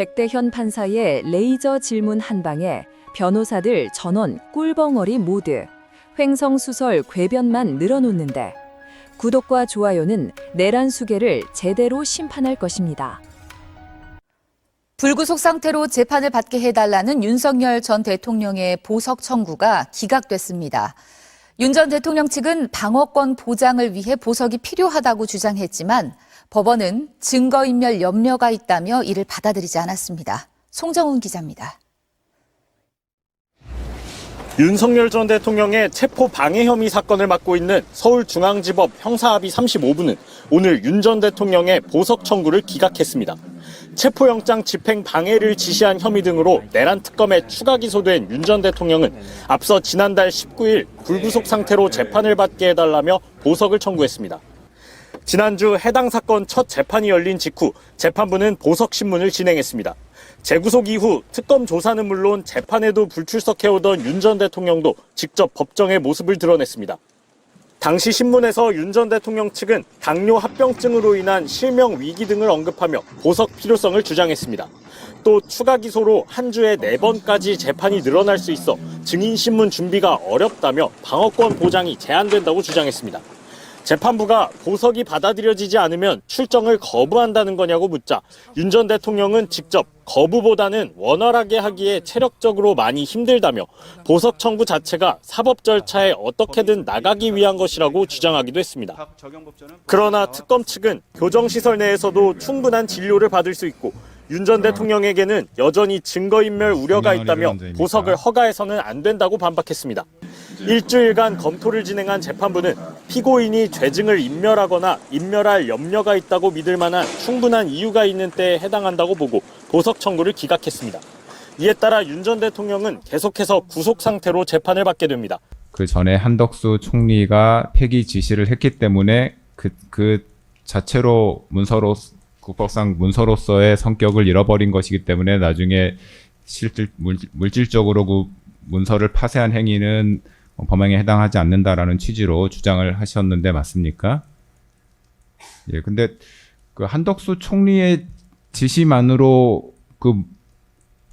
백대현 판사의 레이저 질문 한 방에 변호사들 전원 꿀벙어리 모드 횡성수설 궤변만 늘어놓는데 구독과 좋아요는 내란 수계를 제대로 심판할 것입니다. 불구속 상태로 재판을 받게 해달라는 윤석열 전 대통령의 보석 청구가 기각됐습니다. 윤 전 대통령 측은 방어권 보장을 위해 보석이 필요하다고 주장했지만 법원은 증거인멸 염려가 있다며 이를 받아들이지 않았습니다. 송정훈 기자입니다. 윤석열 전 대통령의 체포 방해 혐의 사건을 맡고 있는 서울중앙지법 형사합의 35부는 오늘 윤 전 대통령의 보석 청구를 기각했습니다. 체포영장 집행 방해를 지시한 혐의 등으로 내란 특검에 추가 기소된 윤 전 대통령은 앞서 지난달 19일 불구속 상태로 재판을 받게 해달라며 보석을 청구했습니다. 지난주 해당 사건 첫 재판이 열린 직후 재판부는 보석 신문을 진행했습니다. 재구속 이후 특검 조사는 물론 재판에도 불출석해오던 윤 전 대통령도 직접 법정의 모습을 드러냈습니다. 당시 신문에서 윤 전 대통령 측은 당뇨 합병증으로 인한 실명 위기 등을 언급하며 보석 필요성을 주장했습니다. 또 추가 기소로 한 주에 네번까지 재판이 늘어날 수 있어 증인 신문 준비가 어렵다며 방어권 보장이 제한된다고 주장했습니다. 재판부가 보석이 받아들여지지 않으면 출정을 거부한다는 거냐고 묻자 윤 전 대통령은 직접 거부보다는 원활하게 하기에 체력적으로 많이 힘들다며 보석 청구 자체가 사법 절차에 어떻게든 나가기 위한 것이라고 주장하기도 했습니다. 그러나 특검 측은 교정시설 내에서도 충분한 진료를 받을 수 있고 윤 전 대통령에게는 여전히 증거인멸 우려가 있다며 보석을 허가해서는 안 된다고 반박했습니다. 일주일간 검토를 진행한 재판부는 피고인이 죄증을 인멸하거나 인멸할 염려가 있다고 믿을 만한 충분한 이유가 있는 때에 해당한다고 보고 보석 청구를 기각했습니다. 이에 따라 윤 전 대통령은 계속해서 구속 상태로 재판을 받게 됩니다. 그 전에 한덕수 총리가 폐기 지시를 했기 때문에 그, 그 자체로 문서로, 국법상 문서로서의 성격을 잃어버린 것이기 때문에 나중에 실질, 물, 물질 적으로 그 문서를 파쇄한 행위는 범행에 해당하지 않는다라는 취지로 주장을 하셨는데 맞습니까? 예, 근데 그 한덕수 총리의 지시만으로 그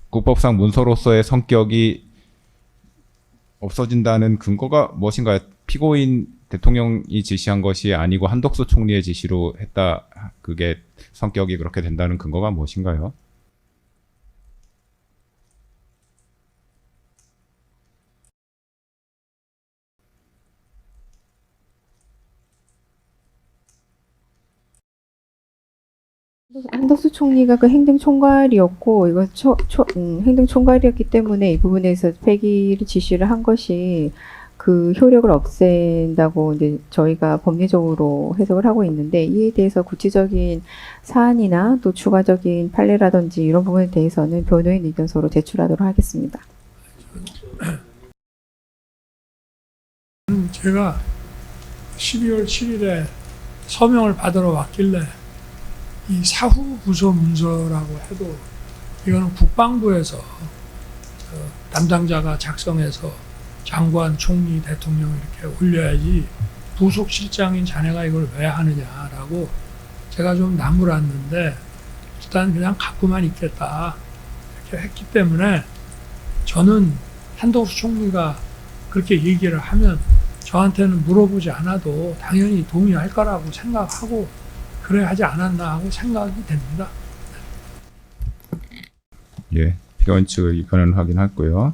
국법상 문서로서의 성격이 없어진다는 근거가 무엇인가요? 피고인 대통령이 지시한 것이 아니고 한덕수 총리의 지시로 했다. 그게 성격이 그렇게 된다는 근거가 무엇인가요? 한덕수 총리가 그 행정 총괄이었고 이거 초, 초, 음, 행정 총괄이었기 때문에 이 부분에서 폐기를 지시를 한 것이 그 효력을 없앤다고 이제 저희가 법리적으로 해석을 하고 있는데 이에 대해서 구체적인 사안이나 또 추가적인 판례라든지 이런 부분에 대해서는 변호인 의견서로 제출하도록 하겠습니다. 제가 12월 7일에 서명을 받으러 왔길래 이 사후 부서 문서라고 해도 이거는 국방부에서 어, 담당자가 작성해서 장관, 총리, 대통령 이렇게 올려야지 부속실장인 자네가 이걸 왜 하느냐라고 제가 좀 나무랐는데 일단 그냥 갖고만 있겠다 이렇게 했기 때문에 저는 한덕수 총리가 그렇게 얘기를 하면 저한테는 물어보지 않아도 당연히 동의할 거라고 생각하고 그래 하지 않았나 하고 생각이 됩니다. 예. 측의 의견은 확인했고요.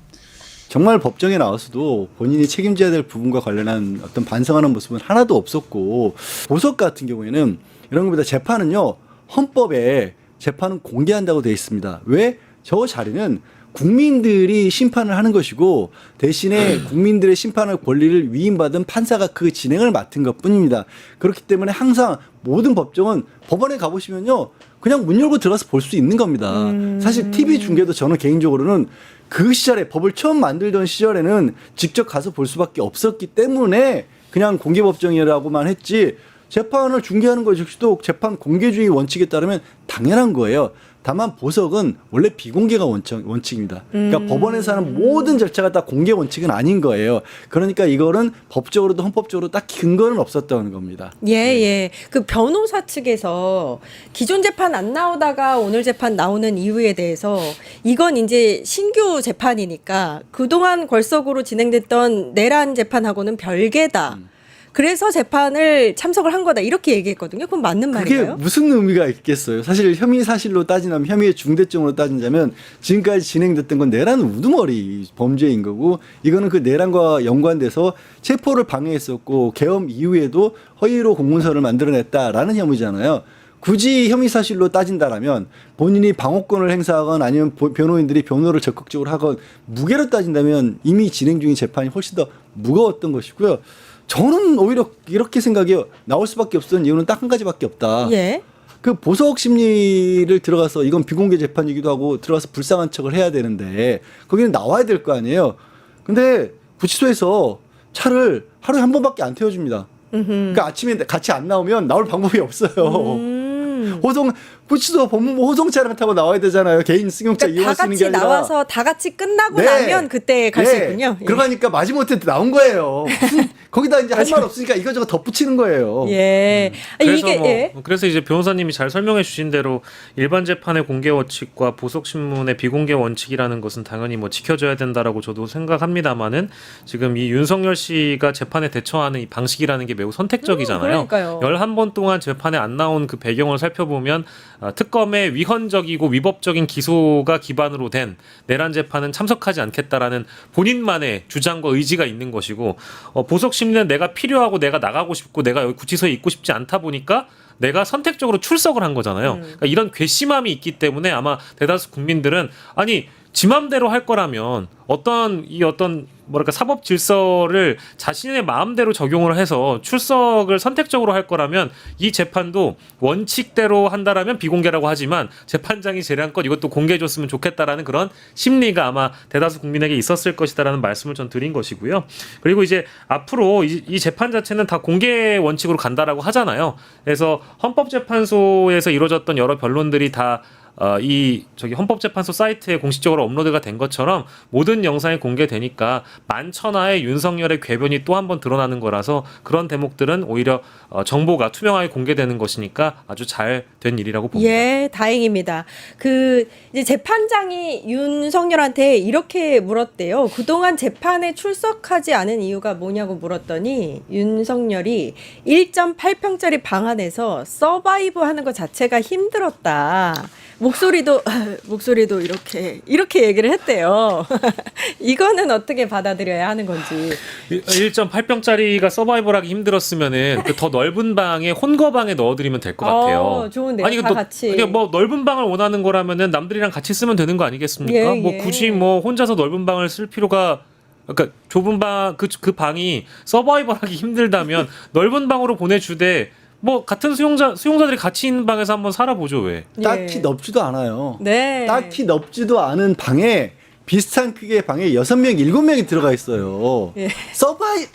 정말 법정에 나와서도 본인이 책임져야 될 부분과 관련한 어떤 반성하는 모습은 하나도 없었고 보석 같은 경우에는 이런 것보다 재판은요 헌법에 재판은 공개한다고 되어 있습니다. 왜? 저 자리는 국민들이 심판을 하는 것이고 대신에 국민들의 심판의 권리를 위임받은 판사가 그 진행을 맡은 것 뿐입니다. 그렇기 때문에 항상 모든 법정은 법원에 가보시면요. 그냥 문 열고 들어가서 볼 수 있는 겁니다. 사실 TV 중계도 저는 개인적으로는 그 시절에 법을 처음 만들던 시절에는 직접 가서 볼 수밖에 없었기 때문에 그냥 공개 법정이라고만 했지 재판을 중계하는 것 역시도 재판 공개 주의 원칙에 따르면 당연한 거예요. 다만 보석은 원래 비공개가 원칙, 원칙입니다. 그러니까 음. 법원에서 하는 모든 절차가 다 공개 원칙은 아닌 거예요. 그러니까 이거는 법적으로도 헌법적으로 딱 근거는 없었던 겁니다. 예, 예. 그 변호사 측에서 기존 재판 안 나오다가 오늘 재판 나오는 이유에 대해서 이건 이제 신규 재판이니까 그동안 걸석으로 진행됐던 내란 재판하고는 별개다. 음. 그래서 재판을 참석을 한 거다. 이렇게 얘기했거든요. 그건 맞는 그게 말인가요? 무슨 의미가 있겠어요? 사실 혐의 사실로 따지면 혐의의 중대점으로 따진다면 지금까지 진행됐던 건 내란 우두머리 범죄인 거고 이거는 그 내란과 연관돼서 체포를 방해했었고 계엄 이후에도 허위로 공문서를 만들어냈다라는 혐의잖아요. 굳이 혐의 사실로 따진다라면 본인이 방어권을 행사하건 아니면 보- 변호인들이 변호를 적극적으로 하건 무게로 따진다면 이미 진행 중인 재판이 훨씬 더 무거웠던 것이고요. 저는 오히려 이렇게 생각해요. 나올 수밖에 없었던 이유는 딱 한 가지밖에 없다. 예. 그 보석 심리를 들어가서 이건 비공개 재판이기도 하고 들어가서 불쌍한 척을 해야 되는데 거기는 나와야 될 거 아니에요. 근데 구치소에서 차를 하루에 한 번밖에 안 태워줍니다. 그러니까 아침에 같이 안 나오면 나올 방법이 없어요. 음. 호송 구치소 법무부 호송차량 타고 나와야 되잖아요. 개인 승용차 그러니까 이용할 다 수 있는 게 같이 아니라. 나와서 다 같이 끝나고 네. 나면 그때 갈수 예. 있군요. 예. 그러니까 마지못해 나온 거예요. 무슨 거기다 이제 할 말 없으니까 이거저거 덧붙이는 거예요. 예. 아, 그래서 이게 뭐 예. 그래서 이제 변호사님이 잘 설명해 주신 대로 일반 재판의 공개 원칙과 보석 신문의 비공개 원칙이라는 것은 당연히 뭐 지켜져야 된다라고 저도 생각합니다만은 지금 이 윤석열 씨가 재판에 대처하는 이 방식이라는 게 매우 선택적이잖아요. 음, 그러니까요. 11번 동안 재판에 안 나온 그 배경을 살펴보면 아, 특검의 위헌적이고 위법적인 기소가 기반으로 된 내란 재판은 참석하지 않겠다라는 본인만의 주장과 의지가 있는 것이고 어, 보석 심리는 내가 필요하고 내가 나가고 싶고 내가 여기 구치소에 있고 싶지 않다 보니까 내가 선택적으로 출석을 한 거잖아요. 그러니까 이런 괘씸함이 있기 때문에 아마 대다수 국민들은 아니 지 맘대로 할 거라면 어떤 이 어떤 뭐랄까 사법 질서를 자신의 마음대로 적용을 해서 출석을 선택적으로 할 거라면 이 재판도 원칙대로 한다라면 비공개라고 하지만 재판장이 재량껏 이것도 공개해 줬으면 좋겠다라는 그런 심리가 아마 대다수 국민에게 있었을 것이다라는 말씀을 전 드린 것이고요. 그리고 이제 앞으로 이, 이 재판 자체는 다 공개 원칙으로 간다라고 하잖아요. 그래서 헌법재판소에서 이루어졌던 여러 변론들이 다 어, 이 저기 헌법재판소 사이트에 공식적으로 업로드가 된 것처럼 모든 영상이 공개되니까 만천하의 윤석열의 궤변이 또 한 번 드러나는 거라서 그런 대목들은 오히려 어, 정보가 투명하게 공개되는 것이니까 아주 잘 된 일이라고 봅니다. 예, 다행입니다. 그 이제 재판장이 윤석열한테 이렇게 물었대요. 그동안 재판에 출석하지 않은 이유가 뭐냐고 물었더니 윤석열이 1.8평짜리 방 안에서 서바이브 하는 것 자체가 힘들었다. 목소리도 목소리도 이렇게 이렇게 얘기를 했대요. 이거는 어떻게 받아들여야 하는 건지. 1.8평짜리가 서바이벌하기 힘들었으면은 그 더 넓은 방에 혼거방에 넣어드리면 될 것 같아요. 어, 좋은데요. 아니, 다 너- 같이. 그냥 뭐 넓은 방을 원하는 거라면은 남들이랑 같이 쓰면 되는 거 아니겠습니까? 예, 뭐 예. 굳이 뭐 혼자서 넓은 방을 쓸 필요가 그러니까 좁은 방그그 방이 서바이벌하기 힘들다면 넓은 방으로 보내주되 뭐 같은 수용자 수용자들이 같이 있는 방에서 한번 살아보죠 왜? 딱히 예. 넓지도 않아요. 네. 딱히 넓지도 않은 방에 비슷한 크기의 방에 여섯 명 일곱 명이 들어가 있어요. 예. 서바이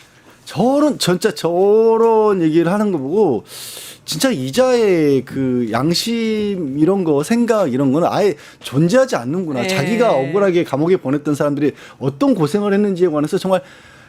저런 진짜 저런 얘기를 하는 거 보고 진짜 이자의 그 양심 이런 거 생각 이런 거는 아예 존재하지 않는구나. 네. 자기가 억울하게 감옥에 보냈던 사람들이 어떤 고생을 했는지에 관해서 정말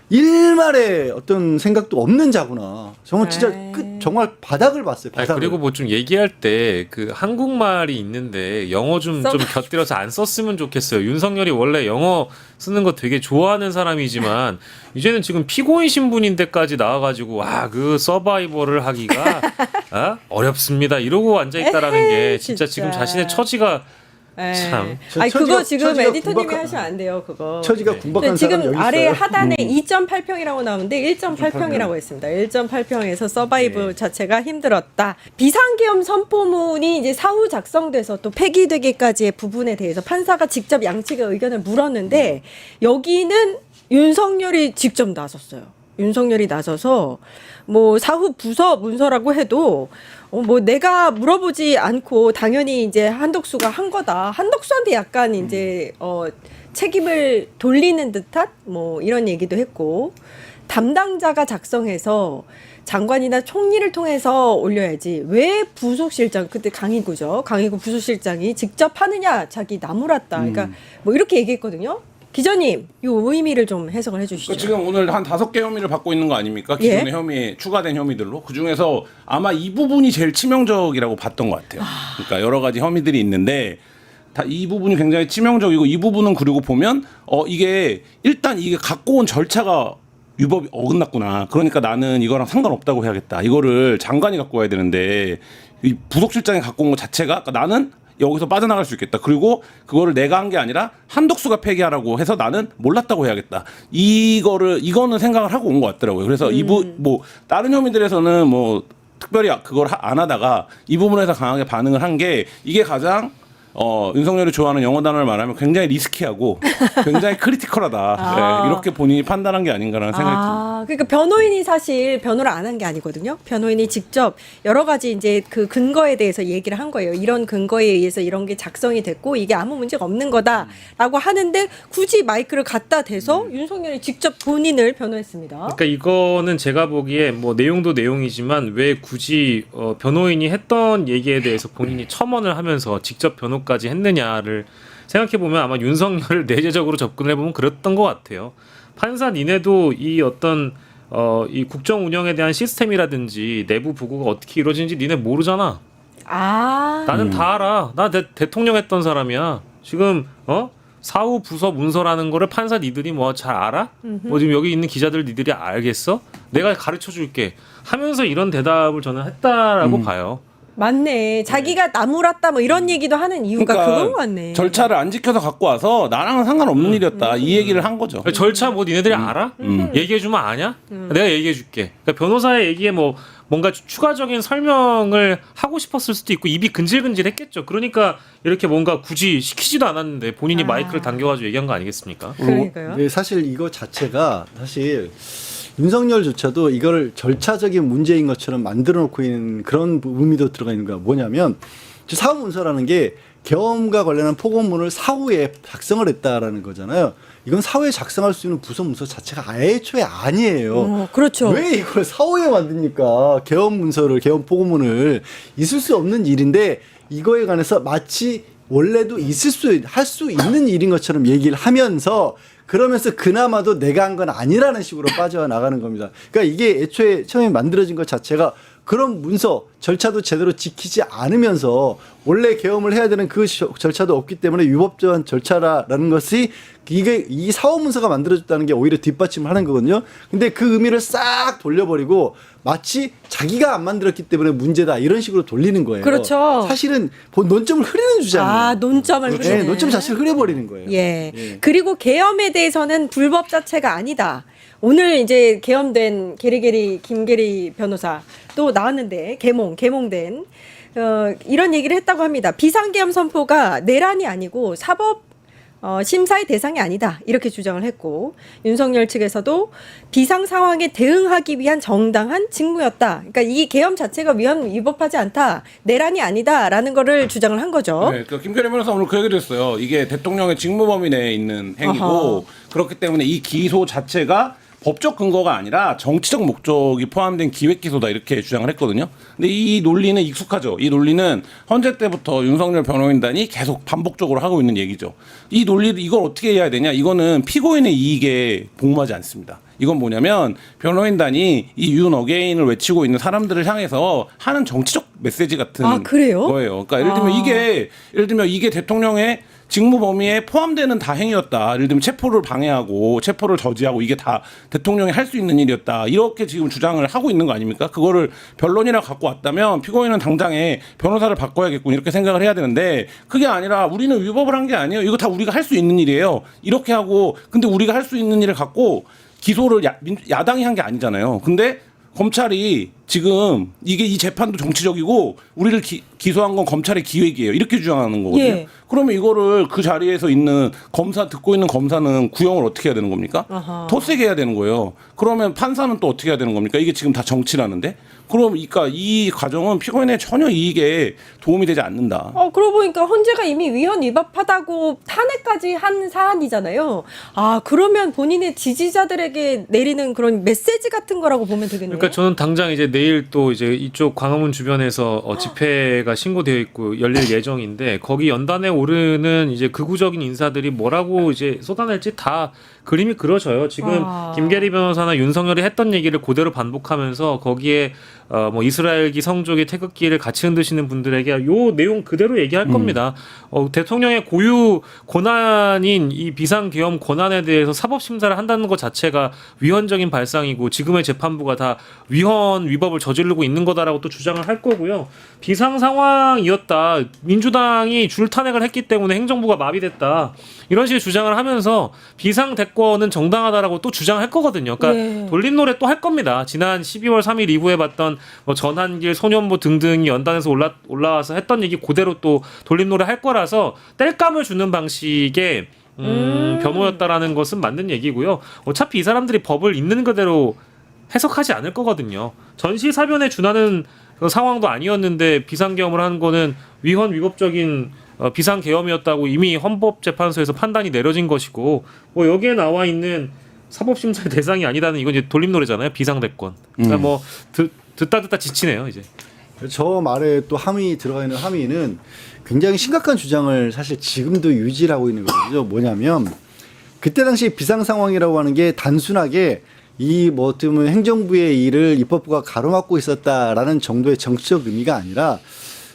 일말의 어떤 생각도 없는 자구나. 정말 진짜 네. 끝 정말 바닥을 봤어요. 아니, 바닥을. 그리고 뭐 좀 얘기할 때 그 한국말이 있는데 영어 좀좀 써- 곁들여서 안 썼으면 좋겠어요. 윤석열이 원래 영어 쓰는 거 되게 좋아하는 사람이지만 이제는 지금 피고인 신분인데까지 나와가지고 아 그 서바이벌을 하기가 아? 어렵습니다. 이러고 앉아 있다라는 게 에헤이, 진짜, 진짜. 지금 자신의 처지가 예. 참. 저 아니 처지가- 그거 지금 처지가 에디터님이 궁박한- 하시면 안 돼요 그거. 처지가 네. 근데 사람 지금 여기 아래 있어요. 하단에 음. 2.8평이라고 나오는데 1.8평이라고 했습니다. 1.8평에서 서바이브 네. 자체가 힘들었다. 비상계엄 선포문이 이제 사후 작성돼서 또 폐기되기까지의 부분에 대해서 판사가 직접 양측의 의견을 물었는데 여기는 윤석열이 직접 나섰어요. 윤석열이 나서서 뭐 사후 부서 문서라고 해도 어 뭐 내가 물어보지 않고 당연히 이제 한덕수가 한 거다. 한덕수한테 약간 이제 어 책임을 돌리는 듯한 뭐 이런 얘기도 했고 담당자가 작성해서 장관이나 총리를 통해서 올려야지 왜 부속실장 그때 강희구죠 강희구 부속실장이 직접 하느냐 자기 나무랐다 그러니까 음. 뭐 이렇게 얘기했거든요 기자님 요 의미를 좀 해석을 해주시죠 그러니까 지금 오늘 한 다섯 개 혐의를 받고 있는 거 아닙니까? 기존의 예. 혐의 추가된 혐의들로 그 중에서 아마 이 부분이 제일 치명적이라고 봤던 것 같아요. 그러니까 여러 가지 혐의들이 있는데 다 이 부분이 굉장히 치명적이고 이 부분은 그리고 보면 어 이게 일단 이게 갖고 온 절차가 위법이 어긋났구나. 그러니까 나는 이거랑 상관없다고 해야겠다. 이거를 장관이 갖고 와야 되는데 이 부속실장이 갖고 온 것 자체가 그러니까 나는 여기서 빠져나갈 수 있겠다. 그리고 그거를 내가 한 게 아니라 한독수가 폐기하라고 해서 나는 몰랐다고 해야겠다. 이거를 이거는 생각을 하고 온 것 같더라고요. 그래서 이부 뭐 다른 혐의들에서는 뭐 특별히 그걸 하- 안 하다가 이 부분에서 강하게 반응을 한 게 이게 가장 어, 윤석열이 좋아하는 영어 단어를 말하면 굉장히 리스키하고 굉장히 크리티컬하다. 아. 네, 이렇게 본인이 판단한 게 아닌가라는 생각이 듭니다. 아, 그러니까 변호인이 사실 변호를 안 한 게 아니거든요. 변호인이 직접 여러 가지 이제 그 근거에 대해서 얘기를 한 거예요. 이런 근거에 의해서 이런 게 작성이 됐고 이게 아무 문제가 없는 거다라고 하는데 굳이 마이크를 갖다 대서 윤석열이 직접 본인을 변호했습니다. 그러니까 이거는 제가 보기에 뭐 내용도 내용이지만 왜 굳이 어, 변호인이 했던 얘기에 대해서 본인이 첨언을 하면서 직접 변호 까지 했느냐를 생각해 보면 아마 윤석열을 내재적으로 접근해 보면 그랬던 것 같아요. 판사 니네도 이 어떤 어, 이 국정 운영에 대한 시스템이라든지 내부 부고가 어떻게 이루어지는지 니네 모르잖아. 아, 나는 다 알아. 나 대, 대통령 했던 사람이야. 지금 어 사후 부서 문서라는 거를 판사 니들이 뭐 잘 알아? 뭐 지금 여기 있는 기자들 니들이 알겠어? 내가 가르쳐 줄게. 하면서 이런 대답을 저는 했다라고 봐요. 맞네. 자기가 나무랐다 뭐 이런 얘기도 하는 이유가 그러니까 그건 것 같네. 절차를 안 지켜서 갖고 와서 나랑은 상관없는 일이었다. 이 얘기를 한 거죠. 절차 뭐 니네들이 알아? 음. 얘기해 주면 아냐? 내가 얘기해 줄게. 그러니까 변호사의 얘기에 뭐 뭔가 추- 추가적인 설명을 하고 싶었을 수도 있고 입이 근질근질했겠죠. 그러니까 이렇게 뭔가 굳이 시키지도 않았는데 본인이 아. 마이크를 당겨가지고 얘기한 거 아니겠습니까? 그러니까요. 네, 사실 이거 자체가 사실 윤석열조차도 이거를 절차적인 문제인 것처럼 만들어 놓고 있는 그런 의미도 들어가 있는 거야. 뭐냐면 사후 문서라는 게 계엄과 관련한 포고문을 사후에 작성을 했다라는 거잖아요. 이건 사후에 작성할 수 있는 부서 문서 자체가 애초에 아니에요. 어, 그렇죠. 왜 이걸 사후에 만듭니까? 개헌 문서를, 개헌 포고문을 있을 수 없는 일인데 이거에 관해서 마치 원래도 있을 수, 할 수 있는 일인 것처럼 얘기를 하면서 그러면서 그나마도 내가 한 건 아니라는 식으로 빠져나가는 겁니다. 그러니까 이게 애초에 처음에 만들어진 것 자체가 그런 문서 절차도 제대로 지키지 않으면서 원래 계엄을 해야 되는 그 저- 절차도 없기 때문에 위법적인 절차라는 것이 이게 이 사업 문서가 만들어졌다는 게 오히려 뒷받침을 하는 거거든요. 근데 그 의미를 싹 돌려버리고 마치 자기가 안 만들었기 때문에 문제다 이런 식으로 돌리는 거예요. 그렇죠. 사실은 본 논점을 흐리는 주장이에요. 아, 논점을 네, 흐리는. 논점 자체를 흐려버리는 거예요. 예. 예. 그리고 계엄에 대해서는 불법 자체가 아니다. 오늘 이제 계엄된 게리게리 김게리 변호사 또 나왔는데 계몽 계몽된 어, 이런 얘기를 했다고 합니다. 비상계엄 선포가 내란이 아니고 사법 어, 심사의 대상이 아니다 이렇게 주장을 했고 윤석열 측에서도 비상 상황에 대응하기 위한 정당한 직무였다. 그러니까 이 계엄 자체가 위헌 위법하지 않다, 내란이 아니다라는 거를 주장을 한 거죠. 네, 그 김결희 변호사 오늘 그 얘기를 했어요. 이게 대통령의 직무 범위 내에 있는 행위고 아하. 그렇기 때문에 이 기소 자체가 법적 근거가 아니라 정치적 목적이 포함된 기획 기소다 이렇게 주장을 했거든요. 근데 이 논리는 익숙하죠. 이 논리는 헌재 때부터 윤석열 변호인단이 계속 반복적으로 하고 있는 얘기죠. 이 논리를 이걸 어떻게 해야 되냐? 이거는 피고인의 이익에 복무하지 않습니다. 이건 뭐냐면 변호인단이 이 윤 어게인을 외치고 있는 사람들을 향해서 하는 정치적 메시지 같은 아, 그래요? 거예요. 그러니까 예를 들면 아. 이게 예를 들면 이게 대통령의 직무 범위에 포함되는 다행이었다. 예를 들면 체포를 방해하고 체포를 저지하고 이게 다 대통령이 할 수 있는 일이었다. 이렇게 지금 주장을 하고 있는 거 아닙니까? 그거를 변론이라 갖고 왔다면 피고인은 당장에 변호사를 바꿔야겠군 이렇게 생각을 해야 되는데 그게 아니라 우리는 위법을 한 게 아니에요. 이거 다 우리가 할 수 있는 일이에요. 이렇게 하고 근데 우리가 할 수 있는 일을 갖고 기소를 야, 민- 야당이 한 게 아니잖아요. 근데 검찰이 지금 이게 이 재판도 정치적이고 우리를 기, 기소한 건 검찰의 기획이에요. 이렇게 주장하는 거거든요. 예. 그러면 이거를 그 자리에서 있는 검사 듣고 있는 검사는 구형을 어떻게 해야 되는 겁니까? 아하. 더 세게 해야 되는 거예요. 그러면 판사는 또 어떻게 해야 되는 겁니까? 이게 지금 다 정치라는데 그럼 그러니까 이 과정은 피고인의 전혀 이익에 도움이 되지 않는다. 어, 그러고 보니까 헌재가 이미 위헌 위반하다고 탄핵까지 한 사안이잖아요. 아, 그러면 본인의 지지자들에게 내리는 그런 메시지 같은 거라고 보면 되겠네요. 그러니까 저는 당장 이제 내일 또 이제 이쪽 광화문 주변에서 어, 집회가 신고되어 있고 열릴 예정인데 거기 연단에 오르는 이제 극우적인 인사들이 뭐라고 이제 쏟아낼지 다 그림이 그려져요. 지금 아. 김계리 변호사나 윤석열이 했던 얘기를 그대로 반복하면서 거기에 어, 뭐 이스라엘기 성족이 태극기를 같이 흔드시는 분들에게 요 내용 그대로 얘기할 겁니다. 어, 대통령의 고유 권한인 이 비상계엄 권한에 대해서 사법 심사를 한다는 것 자체가 위헌적인 발상이고 지금의 재판부가 다 위헌 위법을 저지르고 있는 거다라고 또 주장을 할 거고요. 비상 상황이었다. 민주당이 줄 탄핵을 했기 때문에 행정부가 마비됐다. 이런 식의 주장을 하면서 비상 대권은 정당하다라고 또 주장할 거거든요. 그러니까 예. 돌림 노래 또 할 겁니다. 지난 12월 3일 이후에 봤던 뭐 전한길, 소년부 등등이 연단에서 올라 올라와서 했던 얘기 그대로 또 돌림 노래 할 거라서 뗄감을 주는 방식의 음, 음. 변호였다라는 것은 맞는 얘기고요. 어차피 이 사람들이 법을 있는 그대로 해석하지 않을 거거든요. 전시 사변에 준하는 그 상황도 아니었는데 비상계엄을 한 거는 위헌 위법적인 어, 비상계엄이었다고 이미 헌법재판소에서 판단이 내려진 것이고 뭐 여기에 나와 있는 사법심사의 대상이 아니다는 이건 이제 돌림 노래잖아요. 비상대권. 그러니까 음. 뭐 듣, 듣다 듣다 지치네요 이제. 저 말에 또 함의 들어가 있는 함의는 굉장히 심각한 주장을 사실 지금도 유지를 하고 있는 거거든요. 뭐냐면 그때 당시 비상 상황이라고 하는 게 단순하게 이뭐 어떻게 보면 행정부의 일을 입법부가 가로막고 있었다라는 정도의 정치적 의미가 아니라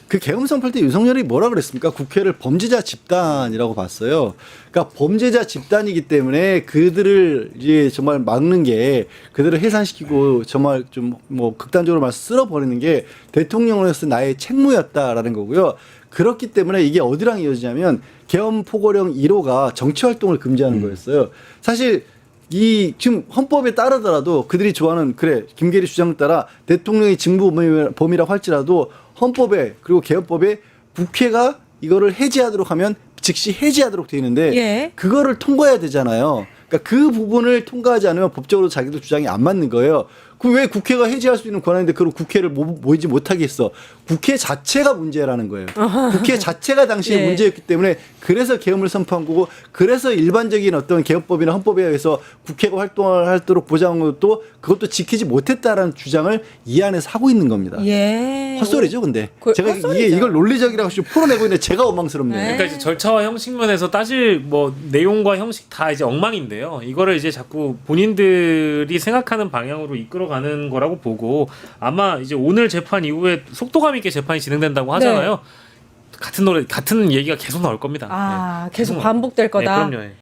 그 계엄 선포할 때 윤석열이 뭐라 그랬습니까? 국회를 범죄자 집단이라고 봤어요. 그러니까 범죄자 집단이기 때문에 그들을 이제 정말 막는 게 그들을 해산시키고 정말 좀 뭐 극단적으로 말 쓸어버리는 게 대통령으로서 나의 책무였다라는 거고요. 그렇기 때문에 이게 어디랑 이어지냐면 계엄 포고령 1호가 정치 활동을 금지하는 거였어요. 사실 이 지금 헌법에 따르더라도 그들이 좋아하는 그래 김계리 주장 따라 대통령이 직무 범위- 범위라고 할지라도 헌법에 그리고 개헌법에 국회가 이거를 해제하도록 하면 즉시 해제하도록 돼 있는데 예. 그거를 통과해야 되잖아요. 그러니까 그 부분을 통과하지 않으면 법적으로 자기도 주장이 안 맞는 거예요. 그 왜 국회가 해제할 수 있는 권한인데 그걸 국회를 모, 모이지 못하게 했어. 국회 자체가 문제라는 거예요. 국회 자체가 당시에 예. 문제였기 때문에 그래서 계엄을 선포한 거고 그래서 일반적인 어떤 개헌법이나 헌법에 의해서 국회가 활동을 하도록 보장한 것도 그것도 지키지 못했다라는 주장을 이 안에서 하고 있는 겁니다. 예. 헛소리죠, 근데. 그- 제가 이게 헛소리죠. 이걸 논리적이라고 지금 풀어내고 있는데 제가 원망스럽네요. 네. 그러니까 이제 절차와 형식 면에서 따질 뭐 내용과 형식 다 이제 엉망인데요. 이거를 이제 자꾸 본인들이 생각하는 방향으로 이끌어가 는 거라고 보고 아마 이제 오늘 재판 이후에 속도감 있게 재판이 진행된다고 하잖아요. 같은 노래 같은 얘기가 계속 나올 겁니다. 아, 네. 계속 나올 반복될 겁니다. 거다. 네, 그럼요. 예.